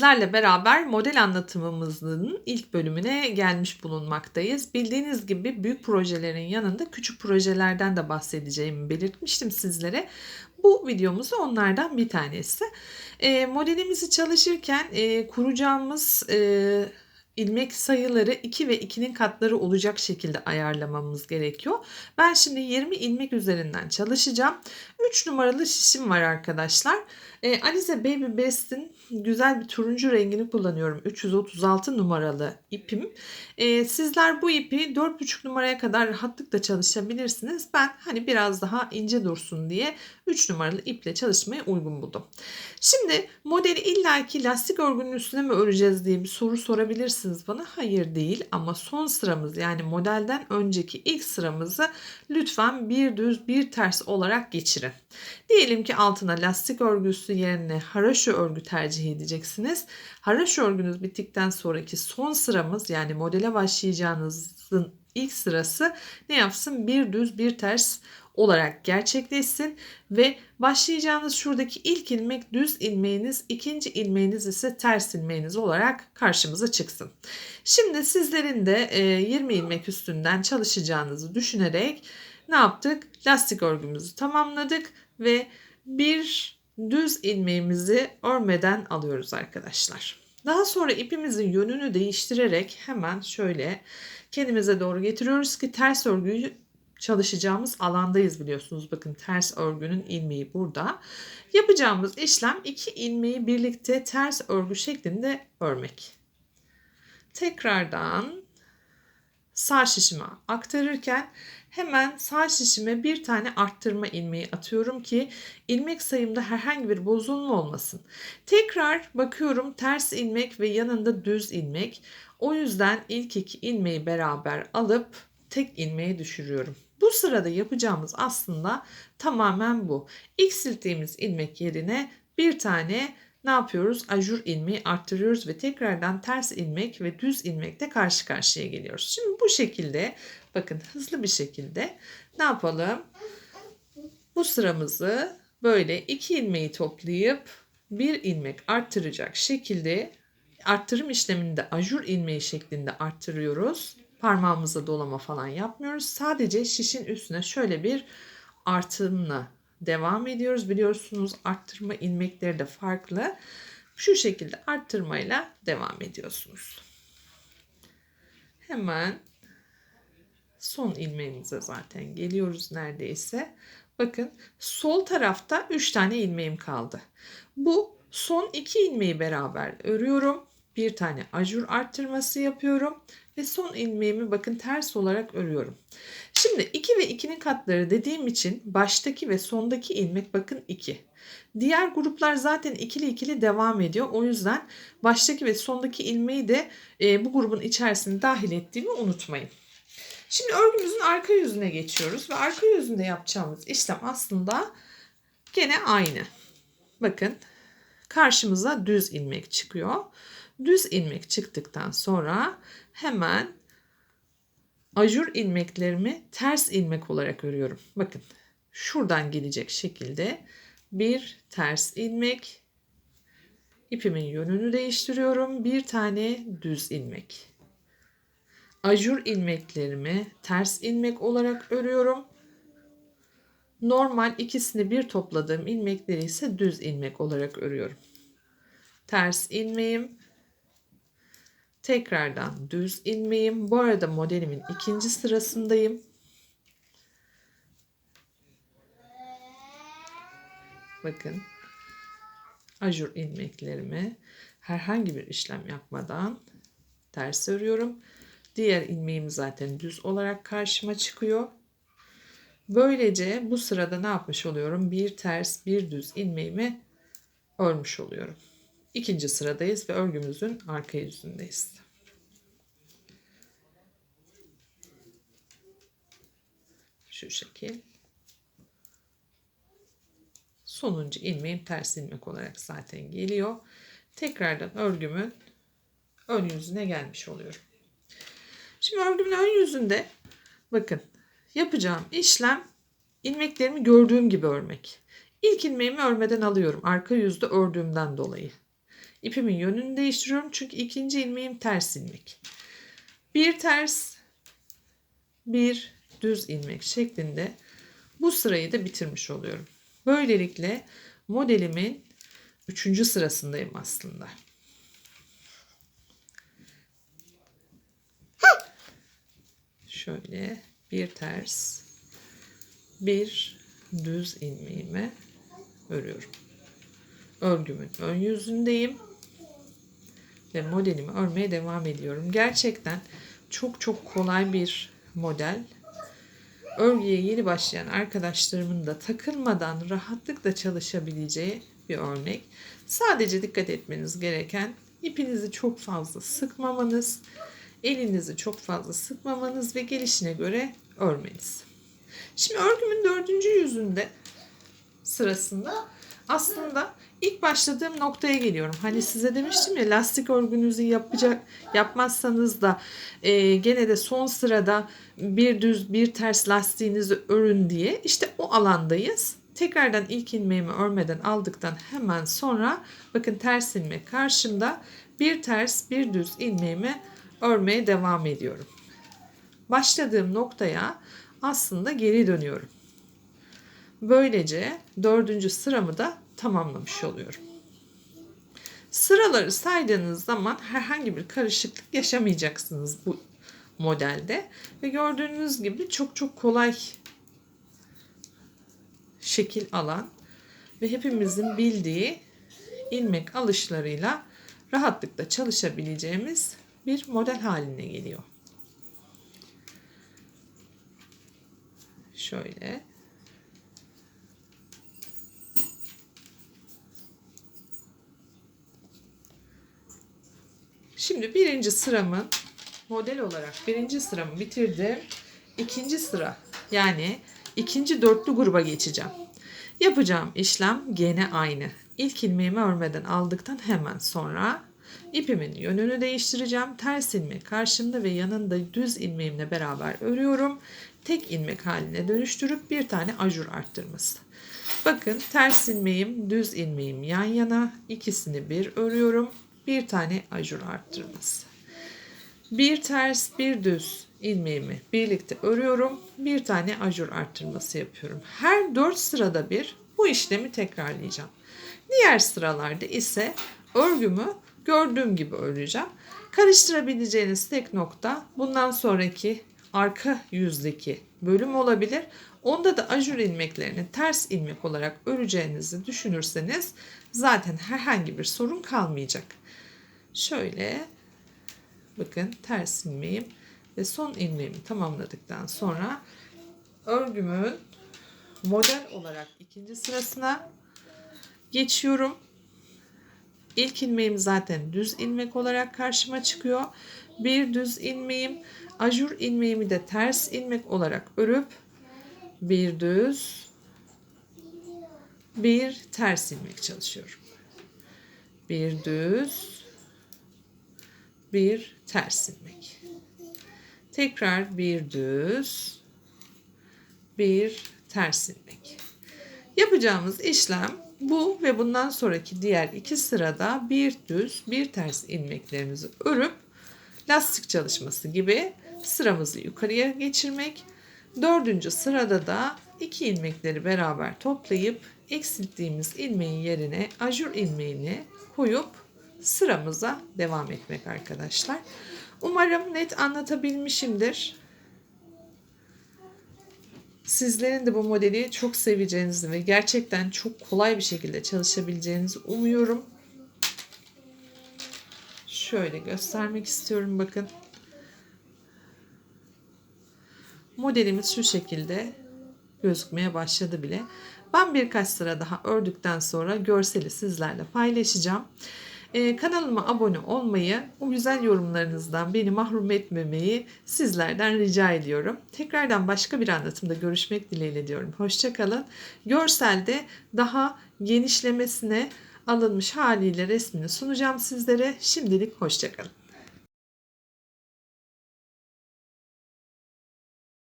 Sizlerle beraber model anlatımımızın ilk bölümüne gelmiş bulunmaktayız. Bildiğiniz gibi büyük projelerin yanında küçük projelerden de bahsedeceğimi belirtmiştim sizlere. Bu videomuz onlardan bir tanesi. E, modelimizi çalışırken e, kuracağımız e, ilmek sayıları 2 ve 2'nin katları olacak şekilde ayarlamamız gerekiyor. Ben şimdi 20 ilmek üzerinden çalışacağım. 3 numaralı şişim var arkadaşlar. E, Alize Baby Best'in güzel bir turuncu rengini kullanıyorum. 336 numaralı ipim. E, sizler bu ipi 4,5 numaraya kadar rahatlıkla çalışabilirsiniz. Ben hani biraz daha ince dursun diye 3 numaralı iple çalışmayı uygun buldum. Şimdi modeli illaki lastik örgünün üstüne mi öreceğiz diye bir soru sorabilirsiniz bana. Hayır değil ama son sıramız yani modelden önceki ilk sıramızı lütfen bir düz bir ters olarak geçirin. Diyelim ki altına lastik örgüsü yerine haraşo örgü tercih edeceksiniz. Haraşo örgünüz bittikten sonraki son sıramız yani modele başlayacağınızın ilk sırası ne yapsın? Bir düz bir ters olarak gerçekleşsin ve başlayacağınız şuradaki ilk ilmek düz ilmeğiniz, ikinci ilmeğiniz ise ters ilmeğiniz olarak karşımıza çıksın. Şimdi sizlerin de 20 ilmek üstünden çalışacağınızı düşünerek ne yaptık? Lastik örgümüzü tamamladık ve bir düz ilmeğimizi örmeden alıyoruz arkadaşlar. Daha sonra ipimizin yönünü değiştirerek hemen şöyle kendimize doğru getiriyoruz ki ters örgüyü çalışacağımız alandayız biliyorsunuz. Bakın ters örgünün ilmeği burada. Yapacağımız işlem iki ilmeği birlikte ters örgü şeklinde örmek. Tekrardan sağ şişime aktarırken hemen sağ şişime bir tane arttırma ilmeği atıyorum ki ilmek sayımda herhangi bir bozulma olmasın. Tekrar bakıyorum ters ilmek ve yanında düz ilmek. O yüzden ilk iki ilmeği beraber alıp tek ilmeği düşürüyorum. Bu sırada yapacağımız aslında tamamen bu. Eksilttiğimiz ilmek yerine bir tane ne yapıyoruz? Ajur ilmeği arttırıyoruz ve tekrardan ters ilmek ve düz ilmekle karşı karşıya geliyoruz. Şimdi bu şekilde bakın hızlı bir şekilde ne yapalım? Bu sıramızı böyle iki ilmeği toplayıp bir ilmek arttıracak şekilde arttırım işleminde ajur ilmeği şeklinde arttırıyoruz. Parmağımıza dolama falan yapmıyoruz. Sadece şişin üstüne şöyle bir artımla devam ediyoruz. Biliyorsunuz arttırma ilmekleri de farklı. Şu şekilde arttırmayla devam ediyorsunuz. Hemen son ilmeğimize zaten geliyoruz neredeyse. Bakın sol tarafta 3 tane ilmeğim kaldı. Bu son 2 ilmeği beraber örüyorum. Bir tane ajur arttırması yapıyorum ve son ilmeğimi bakın ters olarak örüyorum. Şimdi 2 ve 2'nin katları dediğim için baştaki ve sondaki ilmek bakın 2. Diğer gruplar zaten ikili ikili devam ediyor. O yüzden baştaki ve sondaki ilmeği de e, bu grubun içerisine dahil ettiğimi unutmayın. Şimdi örgümüzün arka yüzüne geçiyoruz ve arka yüzünde yapacağımız işlem aslında gene aynı. Bakın karşımıza düz ilmek çıkıyor. Düz ilmek çıktıktan sonra hemen ajur ilmeklerimi ters ilmek olarak örüyorum. Bakın şuradan gelecek şekilde bir ters ilmek ipimin yönünü değiştiriyorum. Bir tane düz ilmek. Ajur ilmeklerimi ters ilmek olarak örüyorum. Normal ikisini bir topladığım ilmekleri ise düz ilmek olarak örüyorum. Ters ilmeğim Tekrardan düz ilmeğim. Bu arada modelimin ikinci sırasındayım. Bakın ajur ilmeklerimi herhangi bir işlem yapmadan ters örüyorum. Diğer ilmeğim zaten düz olarak karşıma çıkıyor. Böylece bu sırada ne yapmış oluyorum? Bir ters bir düz ilmeğimi örmüş oluyorum. İkinci sıradayız ve örgümüzün arka yüzündeyiz. Şu şekil. Sonuncu ilmeğim ters ilmek olarak zaten geliyor. Tekrardan örgümün ön yüzüne gelmiş oluyorum. Şimdi örgümün ön yüzünde bakın yapacağım işlem ilmeklerimi gördüğüm gibi örmek. İlk ilmeğimi örmeden alıyorum arka yüzde ördüğümden dolayı. İpimin yönünü değiştiriyorum çünkü ikinci ilmeğim ters ilmek. Bir ters, bir düz ilmek şeklinde bu sırayı da bitirmiş oluyorum. Böylelikle modelimin üçüncü sırasındayım aslında. Şöyle bir ters, bir düz ilmeğime örüyorum. Örgümün ön yüzündeyim ve modelimi örmeye devam ediyorum. Gerçekten çok çok kolay bir model. Örgüye yeni başlayan arkadaşlarımın da takılmadan rahatlıkla çalışabileceği bir örnek. Sadece dikkat etmeniz gereken ipinizi çok fazla sıkmamanız, elinizi çok fazla sıkmamanız ve gelişine göre örmeniz. Şimdi örgümün dördüncü yüzünde sırasında aslında ilk başladığım noktaya geliyorum. Hani size demiştim ya lastik örgünüzü yapacak yapmazsanız da e, gene de son sırada bir düz bir ters lastiğinizi örün diye işte o alandayız. Tekrardan ilk ilmeğimi örmeden aldıktan hemen sonra bakın ters ilmek karşımda bir ters bir düz ilmeğimi örmeye devam ediyorum. Başladığım noktaya aslında geri dönüyorum. Böylece dördüncü sıramı da tamamlamış oluyorum. Sıraları saydığınız zaman herhangi bir karışıklık yaşamayacaksınız bu modelde. Ve gördüğünüz gibi çok çok kolay şekil alan ve hepimizin bildiği ilmek alışlarıyla rahatlıkla çalışabileceğimiz bir model haline geliyor. Şöyle. Şimdi birinci sıramın model olarak birinci sıramı bitirdim. İkinci sıra yani ikinci dörtlü gruba geçeceğim. Yapacağım işlem gene aynı. İlk ilmeğimi örmeden aldıktan hemen sonra ipimin yönünü değiştireceğim. Ters ilmek karşımda ve yanında düz ilmeğimle beraber örüyorum. Tek ilmek haline dönüştürüp bir tane ajur arttırması. Bakın ters ilmeğim, düz ilmeğim yan yana. ikisini bir örüyorum. Bir tane ajur arttırması. Bir ters, bir düz ilmeğimi birlikte örüyorum. Bir tane ajur arttırması yapıyorum. Her dört sırada bir bu işlemi tekrarlayacağım. Diğer sıralarda ise örgümü gördüğüm gibi öreceğim. Karıştırabileceğiniz tek nokta bundan sonraki arka yüzdeki bölüm olabilir. Onda da ajur ilmeklerini ters ilmek olarak öreceğinizi düşünürseniz zaten herhangi bir sorun kalmayacak. Şöyle bakın ters ilmeğim ve son ilmeğimi tamamladıktan sonra örgümün model olarak ikinci sırasına geçiyorum. İlk ilmeğim zaten düz ilmek olarak karşıma çıkıyor. Bir düz ilmeğim, ajur ilmeğimi de ters ilmek olarak örüp bir düz, bir ters ilmek çalışıyorum. Bir düz, bir ters ilmek. Tekrar bir düz, bir ters ilmek. Yapacağımız işlem bu ve bundan sonraki diğer iki sırada bir düz, bir ters ilmeklerimizi örüp lastik çalışması gibi sıramızı yukarıya geçirmek. Dördüncü sırada da iki ilmekleri beraber toplayıp eksilttiğimiz ilmeğin yerine ajur ilmeğini koyup sıramıza devam etmek arkadaşlar. Umarım net anlatabilmişimdir. Sizlerin de bu modeli çok seveceğinizi ve gerçekten çok kolay bir şekilde çalışabileceğinizi umuyorum. Şöyle göstermek istiyorum bakın. Modelimiz şu şekilde gözükmeye başladı bile. Ben birkaç sıra daha ördükten sonra görseli sizlerle paylaşacağım. Ee, kanalıma abone olmayı, o güzel yorumlarınızdan beni mahrum etmemeyi sizlerden rica ediyorum. Tekrardan başka bir anlatımda görüşmek dileğiyle diyorum. Hoşçakalın. Görselde daha genişlemesine alınmış haliyle resmini sunacağım sizlere. Şimdilik hoşçakalın.